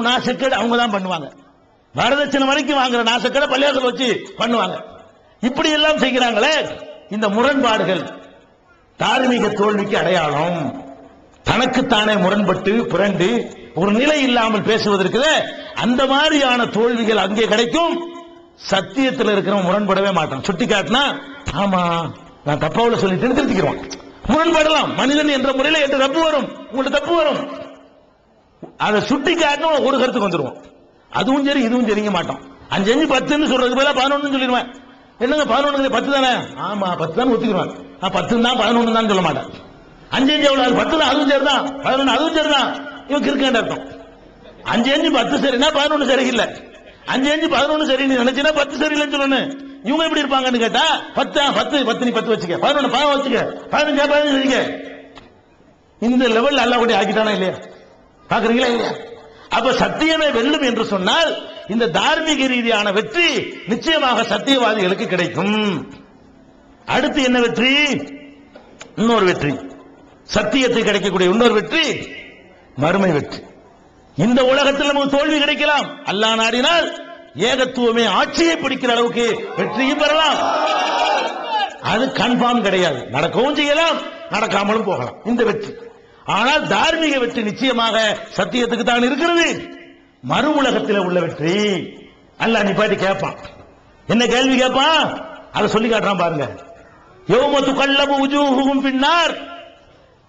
நாசக்கேடு அவங்க தான் பண்ணுவாங்க. வரதட்சணை வரைக்கும் வாங்குற நாசக்கேட பள்ளியாசல் வச்சு பண்ணுவாங்க. இப்படி எல்லாம் செய்கிறாங்களே இந்த முரண்பாடுகள். தார்மீக தோல்விக்கு அடையாளம். தனக்குத்தானே முரண்பட்டு புரண்டு ஒரு நிலை இல்லாமல் பேசுவதற்கு அந்த மாதிரியான தோல்விகள் அங்கே கிடைக்கும். சத்தியத்தில் இருக்கிறவன் முரண்படவே மாட்டான். சுட்டி காட்டினா ஆமா நான் தப்பாவில் சொல்லிட்டு திருத்திக்கிறோம் முரண்படலாம். மனிதன் என்ற முறையில் என்ற தப்பு வரும். உங்களுக்கு தப்பு வரும். அதை சுட்டி காட்டணும் ஒரு கருத்துக்கு வந்துடுவோம் அதுவும் சரி இதுவும் சரிங்க மாட்டோம். அஞ்சு அஞ்சு பத்துன்னு சொல்றதுக்கு பதிலாக பதினொன்னு சொல்லிடுவேன். என்னங்க பதினொன்று பத்து தானே? ஆமா பத்து தான் ஒத்துக்குவேன் நான் பத்து தான் பதினொன்று தான் சொல்ல மாட்டேன். அஞ்சு அஞ்சு எவ்வளவு? பத்து தான் அதுவும் சரி தான் பதினொன்று அதுவும் சரி தான் இவன் கிருக்கேன் அர்த்தம் அஞ்சு அஞ்சு பத்து சரின்னா சரி இல்லை அஞ்சு அஞ்சு பதினொன்று சரி நீ பத்து பத்து சரியில்லைன்னு சொல்லணும் இவங்க எப்படி இருப்பாங்கன்னு கேட்டா பத்து பத்து பத்து நீ பத்து வச்சுக்க. பதினொன்று பதினொன்று வச்சுக்க. பதினஞ்சா பதினஞ்சு வச்சுக்க. இந்த லெவல் அல்லா கூட ஆக்கிட்டானா இல்லையா? பாக்குறீங்களா இல்லையா? அப்ப சத்தியமே வெல்லும் என்று சொன்னால் இந்த தார்மீக ரீதியான வெற்றி நிச்சயமாக சத்தியவாதிகளுக்கு கிடைக்கும். அடுத்து என்ன வெற்றி? இன்னொரு வெற்றி. சத்தியத்தை கிடைக்கக்கூடிய இன்னொரு வெற்றி மறுமை வெற்றி. இந்த உலகத்தில் நமக்கு தோல்வி கிடைக்கலாம். அல்லாஹ் நாடினால் ஏகத்துவமே ஆட்சியை பிடிக்கிற அளவுக்கு வெற்றியும் பெறலாம். அது கன்ஃபார்ம் கிடையாது. நடக்கவும் செய்யலாம் நடக்காமலும் போகலாம். இந்த வெற்றி. ஆனால் தார்மீக வெற்றி நிச்சயமாக சத்தியத்துக்கு தான் இருக்கிறது. மறு உலகத்தில் உள்ள வெற்றி. அல்லாஹ் நிப்பாட்டி கேட்பான் என்ன கேள்வி கேட்பான் அதை சொல்லி காட்டுறான் பாருங்க. யோமத்து கல்லபு உஜூஹும் பின்னார்.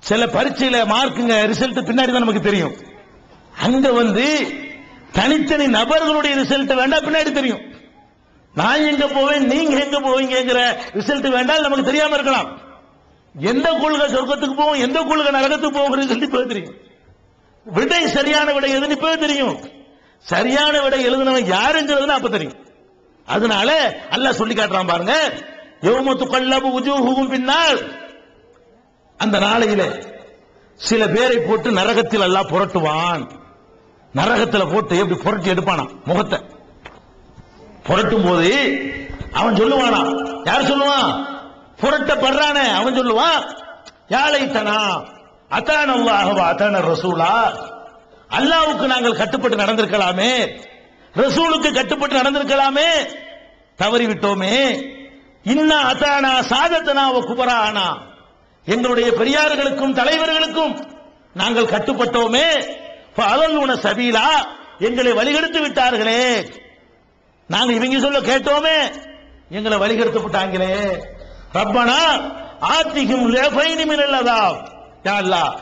சில பரீட்சையில மார்க்குங்க ரிசல்ட் பின்னாடி தான் நமக்கு தெரியும். அங்க வந்து தனித்தனி நபர்களுடைய ரிசல்ட் வேண்டாம் பின்னாடி தெரியும். நான் எங்க போவேன் நீங்க எங்க போவீங்கிற ரிசல்ட் வேண்டாம் நமக்கு தெரியாம இருக்கலாம். எந்த கொள்கை சொர்க்கத்துக்கு போவோம் எந்த கொள்கை நரகத்துக்கு போகும் சொல்லி போய் தெரியும். விடை சரியான விடை எதுன்னு இப்ப தெரியும். சரியான விடை எழுதுனவன் யாருங்கிறதுன்னு அப்ப தெரியும். அதனால அல்ல சொல்லி காட்டுறான் பாருங்க. யோமத்து கல்லபு உஜூகும் பின்னால் அந்த நாளையிலே சில பேரை போட்டு நரகத்தில் எல்லாம் புரட்டுவான். நரகத்துல போட்டு எப்படி புரட்டி எடுப்பானா? முகத்தை. புரட்டும் போது அவன் சொல்லுவானா? யார் சொல்லுவான்? புரட்டப்படுறானே அவன் சொல்லுவான் யாழைத்தனா அத்தான் அல்லாஹவா அத்தான ரசூலா. அல்லாவுக்கு நாங்கள் கட்டுப்பட்டு நடந்திருக்கலாமே ரசூலுக்கு கட்டுப்பட்டு நடந்திருக்கலாமே தவறி விட்டோமே இன்னா அத்தானா சாதத்தனா குபரானா. எங்களுடைய பெரியார்களுக்கும் தலைவர்களுக்கும் நாங்கள் கட்டுப்பட்டோமே. அலல்லுன சபீலா. எங்களை வழிகெடுத்து விட்டார்களே. நாங்கள் இவங்க சொல்ல கேட்டோமே எங்களை வழிகெடுத்து விட்டாங்களே. ரப்பனா ஆத்திகும் லேஃபைனி மினல்லதா யா அல்லாஹ்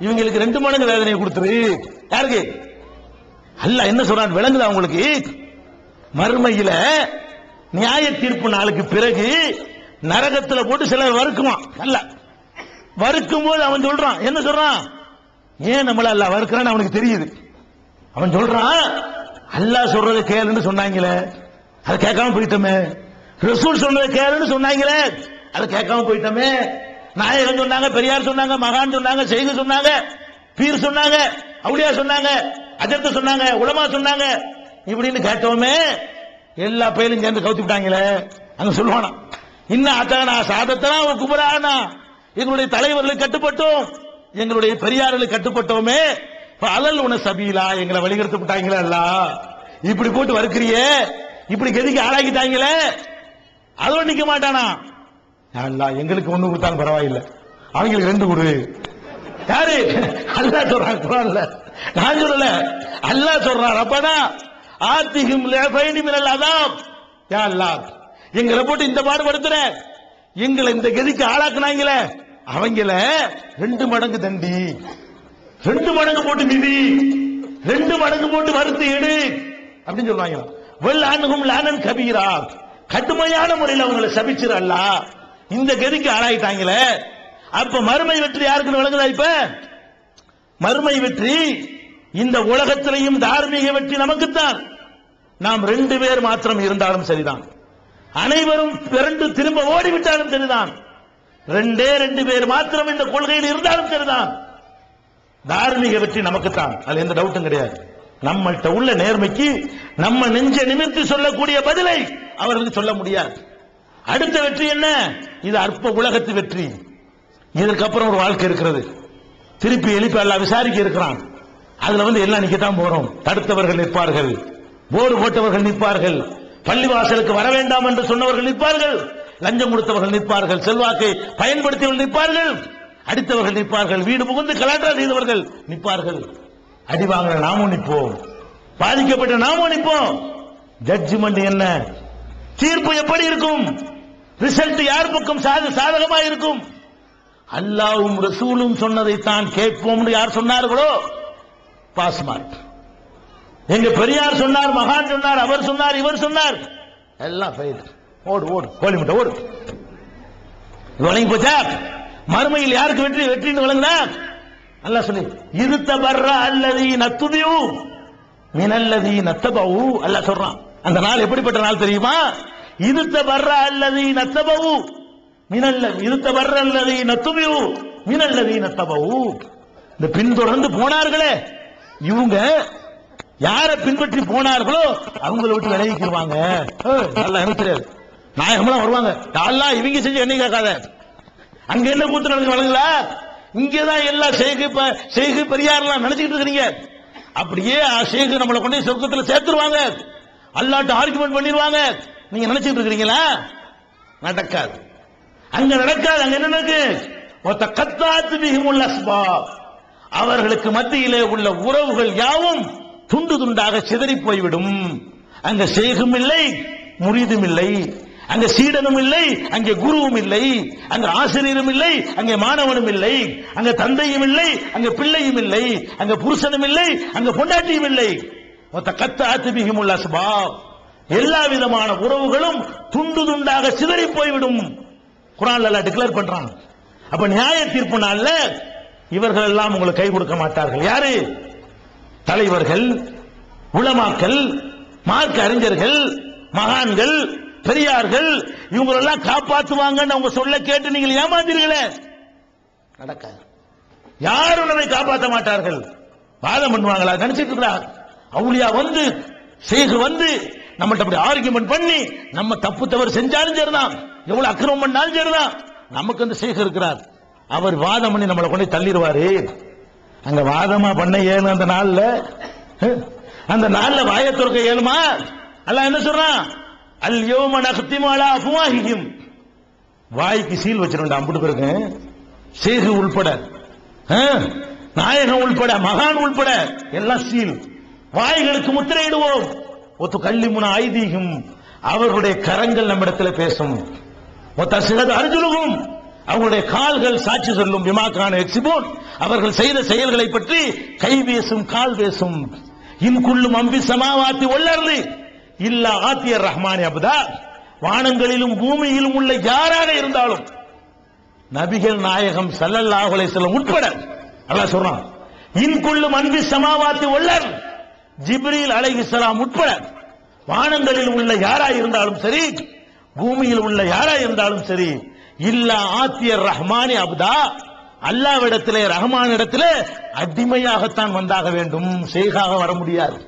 இவங்களுக்கு ரெண்டு மடங்கு வேதனையை கொடுத்துரு. யாருக்கு? அல்ல என்ன சொல்றான்? விளங்குதா உங்களுக்கு? மறுமையில நியாய தீர்ப்பு நாளுக்கு பிறகு நரகத்துல போட்டு சிலர் வறுக்குவான். அல்ல வறுக்கும் போது அவன் சொல்றான். என்ன சொல்றான்? ஏன் நம்மள அல்ல வறுக்கிறான்னு அவனுக்கு தெரியுது. அவன் சொல்றான் அல்லாஹ் சொல்றதை கேளுன்னு சொன்னாங்களே. அதை கேட்காம போயிட்டோமே. ரசூல் சொன்னதை கேளுன்னு சொன்னாங்களே. அதை கேட்காம போயிட்டோமே. நாயகன் சொன்னாங்க பெரியார் சொன்னாங்க மகான் சொன்னாங்க செய்து சொன்னாங்க பீர் சொன்னாங்க அவுளியா சொன்னாங்க அஜர்த்த சொன்னாங்க உலமா சொன்னாங்க. இப்படின்னு கேட்டோமே எல்லா பயிலும் சேர்ந்து கவுத்து விட்டாங்களே. அங்க சொல்லுவானா இன்னும் அத்தானா சாதத்தனா குபரானா எங்களுடைய தலைவர்களுக்கு கட்டுப்பட்டோம் எங்களுடைய பெரியார்களுக்கு கட்டுப்பட்டோமே. அலல் உன சபீலா எங்களை வழிகெடுத்து விட்டாங்களே அல்ல. இப்படி போட்டு வறுக்கிறியே இப்படி கதிக்கு ஆளாக்கிட்டாங்களே. அதோட நிக்க மாட்டானா? அல்லா எங்களுக்கு ஒண்ணு கொடுத்தாலும் பரவாயில்லை. அவங்களுக்கு ரெண்டு கொடு. யாரு? அல்லா சொல்றான் குரான்ல. நான் சொல்லல. அல்லாஹ் சொல்றான் அப்பனா ஆத்திகும் லேஃபைனி மினல் யா அல்லாஹ் எங்களை போட்டு இந்த பாடுபடுத்துற. எங்களை இந்த கதிக்கு ஆளாக்குனாங்களே. அவங்கள ரெண்டு மடங்கு தண்டி. ரெண்டு மடங்கு போட்டு மிதி. ரெண்டு மடங்கு போட்டு வறுத்து எடு. அப்படின்னு சொல்றாங்க. வெள் லானன் கபீரா. கடுமையான முறையில் அவங்களை சபிச்சிரு அல்லா இந்த கதிக்கு ஆளாயிட்டாங்களே. அப்ப மறுமை வெற்றி யாருக்குன்னு விளங்குதா இப்ப? மறுமை வெற்றி இந்த உலகத்திலையும் தார்மீக வெற்றி நமக்குத்தான். நாம் ரெண்டு பேர் மாத்திரம் இருந்தாலும் சரிதான். அனைவரும் பிறண்டு திரும்ப ஓடிவிட்டாலும் சரிதான். ரெண்டே ரெண்டு பேர் மாத்திரம் இந்த கொள்கையில் இருந்தாலும் சரிதான். தார்மீக வெற்றி நமக்குத்தான். அதுல எந்த டவுட்டும் கிடையாது. நம்மள்ட்ட உள்ள நேர்மைக்கு நம்ம நெஞ்ச நிமிர்த்தி சொல்லக்கூடிய பதிலை அவர்களுக்கு சொல்ல முடியாது. அடுத்த வெற்றி என்ன? இது அற்ப உலகத்து வெற்றி. இதற்கப்புறம் ஒரு வாழ்க்கை இருக்கிறது. திருப்பி எழுப்பி எல்லாம் விசாரிக்க இருக்கிறான். அதுல வந்து எல்லாம் நிக்கத்தான் போறோம். தடுத்தவர்கள் நிற்பார்கள். போர் போட்டவர்கள் நிற்பார்கள். பள்ளிவாசலுக்கு வர வேண்டாம் என்று சொன்னவர்கள் நிற்பார்கள். லஞ்சம் கொடுத்தவர்கள் நிற்பார்கள். செல்வாக்கை பயன்படுத்தியவர்கள் நிற்பார்கள். அடித்தவர்கள் நிற்பார்கள். வீடு புகுந்து கலாட்டா செய்தவர்கள் நிற்பார்கள். அடி வாங்கின நாமும் நிற்போம். பாதிக்கப்பட்ட நாமும் நிற்போம். ஜட்ஜ்மெண்ட் என்ன? தீர்ப்பு எப்படி இருக்கும்? ரிசல்ட் யார் பக்கம் சாதகமா இருக்கும்? அல்லாவும் ரசூலும் சொன்னதை தான் கேட்போம்னு யார் சொன்னார்களோ? பாஸ் மார்க் எங்க பெரியார் சொன்னார் மகான் சொன்னார் அவர் சொன்னார் இவர் சொன்னார். எல்லாம் ஃபெயில் ஓடு ஓடு கோழி முட்டை ஓடு. வழங்கி போச்சா? மறுமையில் யாருக்கு வெற்றி வெற்றின்னு வழங்கினா? நல்லா சொல்லி. இருத்த பர்ற அல்லது நத்துதியூ மினல்லதி நத்தபவு அல்ல சொல்றான். அந்த நாள் எப்படிப்பட்ட நாள் தெரியுமா? இருத்த பர்ற அல்லதி நத்தபவு மினல்ல இருத்த பர்ற அல்லதி நத்துபியூ மினல்லதி நத்தபவு இந்த பின்தொடர்ந்து போனார்களே. இவங்க யாரை பின்பற்றி போனார்களோ அவங்கள விட்டு விளைவிக்கிடுவாங்க நல்லா எனக்கு தெரியாது நாயகமெல்லாம் வருவாங்க. யாரெல்லாம் இவங்க செஞ்சு என்ன கேட்காத. அங்க என்ன கூத்து நடந்து வழங்கல இங்கதான் எல்லாம் செய்கு ப- செய்கு பெரியார்லாம் நினைச்சுக்கிட்டு இருக்கிறீங்க. அப்படியே செய்கு நம்மளை கொண்டு போய் சொர்க்கத்துல சேர்த்துருவாங்க. அல்லாட்டு ஆர்குமெண்ட் பண்ணிடுவாங்க நீங்க நினைச்சிட்டு இருக்கிறீங்களா? நடக்காது. அங்க நடக்காது அங்க என்ன நடக்கு? கத்தாத்து அவர்களுக்கு மத்தியிலே உள்ள உறவுகள் யாவும் துண்டு துண்டாக சிதறி போய்விடும். அங்க சேகும் இல்லை முறிதும் இல்லை. அங்க சீடனும் இல்லை அங்கே குருவும் இல்லை. அங்க ஆசிரியரும் இல்லை அங்கே மாணவனும் இல்லை. அங்க தந்தையும் இல்லை அங்க பிள்ளையும் இல்லை. அங்க புருஷனும் இல்லை அங்க பொண்டாட்டியும் இல்லை. ஒத்த கத்த ஆத்துமிகமுள்ள சுபாவ் எல்லா விதமான உறவுகளும் துண்டு துண்டாக சிதறி போய்விடும். எல்லாம் டிக்ளேர் பண்றான். அப்ப நியாய தீர்ப்பு நாள்ல இவர்கள் எல்லாம் உங்களுக்கு கை கொடுக்க மாட்டார்கள். யாரு? தலைவர்கள் உளமாக்கல் மார்க்க அறிஞர்கள் மகான்கள் பெரியார்கள் இவங்களெல்லாம் காப்பாத்துவாங்கன்னு அவங்க சொல்ல கேட்டு நீங்கள் ஏமாந்தீர்களே. நடக்காது. யாரும் நம்மை காப்பாற்ற மாட்டார்கள். வாதம் பண்ணுவாங்களா? நினைச்சிட்டு இருக்கிறார் அவுளியா வந்து சேகு வந்து நம்மள்ட்ட அப்படி ஆர்குமெண்ட் பண்ணி நம்ம தப்பு தவறு செஞ்சாலும் சரிதான். எவ்வளவு அக்கிரமம் பண்ணாலும் சரிதான். நமக்கு அந்த சேகர் இருக்கிறார். அவர் வாதம் பண்ணி நம்மளை கொண்டு தள்ளிடுவாரு. அங்க வாதமா பண்ண ஏழு அந்த நாள்ல அந்த நாள்ல வாய துறக்க ஏழுமா அல்ல என்ன சொல்றான்? அல் யோம நகத்திமாலா அஃப்வாஹிஹிம். வாய்க்கு சீல் வச்சிருந்தா அம்புட்டு பிறகு. சேகு உள்பட ஆ, நாயகம் உள்பட மகான் உள்பட எல்லாம் சீல். வாய்களுக்கு முத்திரையிடுவோம். ஒத்து கல்லிமுன ஐதீகம். அவர்களுடைய கரங்கள் நம்மிடத்தில் பேசும். ஒத்த சிலது அர்ஜுனுகும். அவங்களுடைய கால்கள் சாட்சி சொல்லும் விமாக்கான எக்ஸிபோன் அவர்கள் செய்த செயல்களை பற்றி கை பேசும் கால் பேசும் இன்குள்ளும் அம்பி சமாவாத்தி ஒல்லர்ந்து இல்ல ஆத்தியர் ரஹ்மானி அபுதா. வானங்களிலும் பூமியிலும் உள்ள யாராக இருந்தாலும். நபிகள் நாயகம் சல்லல்லாஹுலை செல்லும் உட்பட. நல்லா சொல்றான். இன்குள்ளும் அன்பி சமாவாத்தி உள்ளர் ஜிப்ரீல் அலைஹிஸ்லாம் உட்பட வானங்களில் உள்ள யாரா இருந்தாலும் சரி பூமியில் உள்ள யாரா இருந்தாலும் சரி இல்லா ஆத்தியர் ரஹ்மானி அப்தா அல்லாவிடத்திலே ரஹ்மான் இடத்திலே அடிமையாகத்தான் வந்தாக வேண்டும். செய்காக வர முடியாது.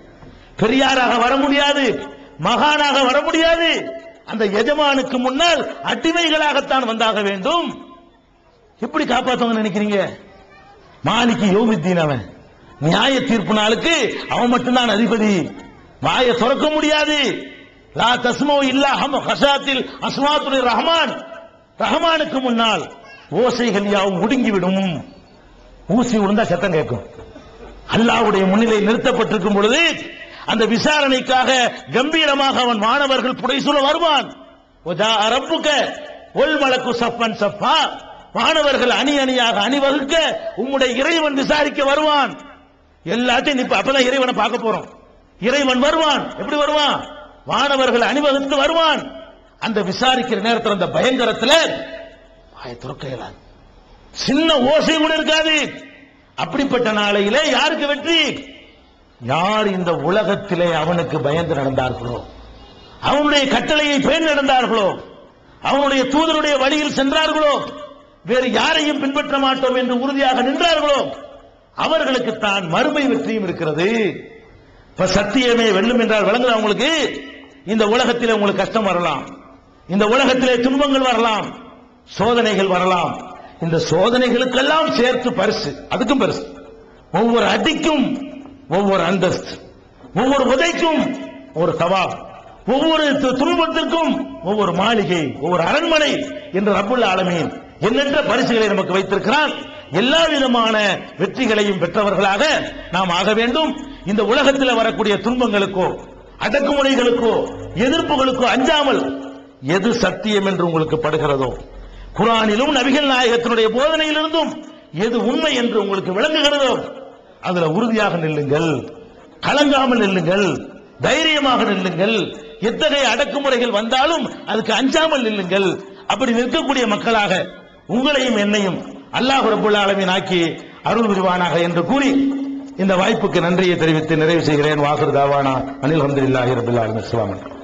பெரியாராக வர முடியாது. மகானாக வர முடியாது. அந்த எஜமானுக்கு முன்னால் அடிமைகளாகத்தான் வந்தாக வேண்டும். எப்படி காப்பாத்தவங்க நினைக்கிறீங்க? மாலிக்கு யோமித்தீன் அவன். நியாய தீர்ப்பு நாளுக்கு அவன் மட்டும்தான் அதிபதி. வாயை திறக்க முடியாது. லா தஸ்மோ இல்லா ஹம் ஹசாத்தில் அஸ்மாத்துல் ரஹ்மான். ரஹ்மானுக்கு முன்னால் ஓசைகள் யாவும் முடுங்கிவிடும் ஊசி விழுந்தா சத்தம் கேட்கும். அல்லாஹ்வுடைய முன்னிலை நிறுத்தப்பட்டிருக்கும் பொழுது அந்த விசாரணைக்காக கம்பீரமாக அவன் மாணவர்கள் புடைசூழ வருவான். ஒஜா ஒல் மலக்கு சப்பன் சப்பா மாணவர்கள் அணி அணியாக அணிவகுக்க உம்முடைய இறைவன் விசாரிக்க வருவான். எல்லாத்தையும் நிப்ப அப்பதான் இறைவனை பார்க்க போறோம். இறைவன் வருவான். எப்படி வருவான்? வானவர்கள் அணிவகுத்து வருவான். அந்த விசாரிக்கிற நேரத்தில் அந்த பயங்கரத்துல வாயை திறக்க இயலாது. சின்ன ஓசை கூட இருக்காது. அப்படிப்பட்ட நாளையிலே யாருக்கு வெற்றி? யார் இந்த உலகத்திலே அவனுக்கு பயந்து நடந்தார்களோ? அவனுடைய கட்டளையை பேண் நடந்தார்களோ? அவனுடைய தூதருடைய வழியில் சென்றார்களோ? வேறு யாரையும் பின்பற்ற மாட்டோம் என்று உறுதியாக நின்றார்களோ? அவர்களுக்கு தான் மறுமை வெற்றியும் இருக்கிறது. இப்ப சத்தியமே வெல்லும் என்றால் விளங்குதா உங்களுக்கு? இந்த உலகத்திலே உங்களுக்கு கஷ்டம் வரலாம். இந்த உலகத்திலே துன்பங்கள் வரலாம். சோதனைகள் வரலாம். இந்த சோதனைகளுக்கெல்லாம் சேர்த்து பரிசு. அதுக்கும் பரிசு. ஒவ்வொரு அடிக்கும் ஒவ்வொரு அந்தஸ்து. ஒவ்வொரு உதைக்கும் ஒரு சவாப் ஒவ்வொரு துன்பத்திற்கும் ஒவ்வொரு மாளிகை ஒவ்வொரு அரண்மனை என்று ரப்புல் ஆலமீன் எண்ணற்ற பரிசுகளை நமக்கு வைத்திருக்கிறான் எல்லா விதமான வெற்றிகளையும் பெற்றவர்களாக நாம் ஆக வேண்டும். இந்த உலகத்தில் வரக்கூடிய துன்பங்களுக்கோ அடக்குமுறைகளுக்கோ எதிர்ப்புகளுக்கோ அஞ்சாமல் எது சத்தியம் என்று உங்களுக்கு படுகிறதோ குரானிலும் நபிகள் நாயகத்தினுடைய போதனையிலிருந்தும் எது உண்மை என்று உங்களுக்கு விளங்குகிறதோ அதுல உறுதியாக நில்லுங்கள். கலங்காமல் நில்லுங்கள். தைரியமாக நில்லுங்கள். எத்தகைய அடக்குமுறைகள் வந்தாலும் அதுக்கு அஞ்சாமல் நில்லுங்கள். அப்படி நிற்கக்கூடிய மக்களாக உங்களையும் என்னையும் அல்லாஹ் ரபுல் ஆலமீன் ஆக்கி அருள் புரிவானாக என்று கூறி இந்த வாய்ப்புக்கு நன்றியை தெரிவித்து நிறைவு செய்கிறேன். வாசர் தாவானா. அனில் அஹமதுல்லாஹி ரபுல் ஆலமின். அஸ்ஸலாமு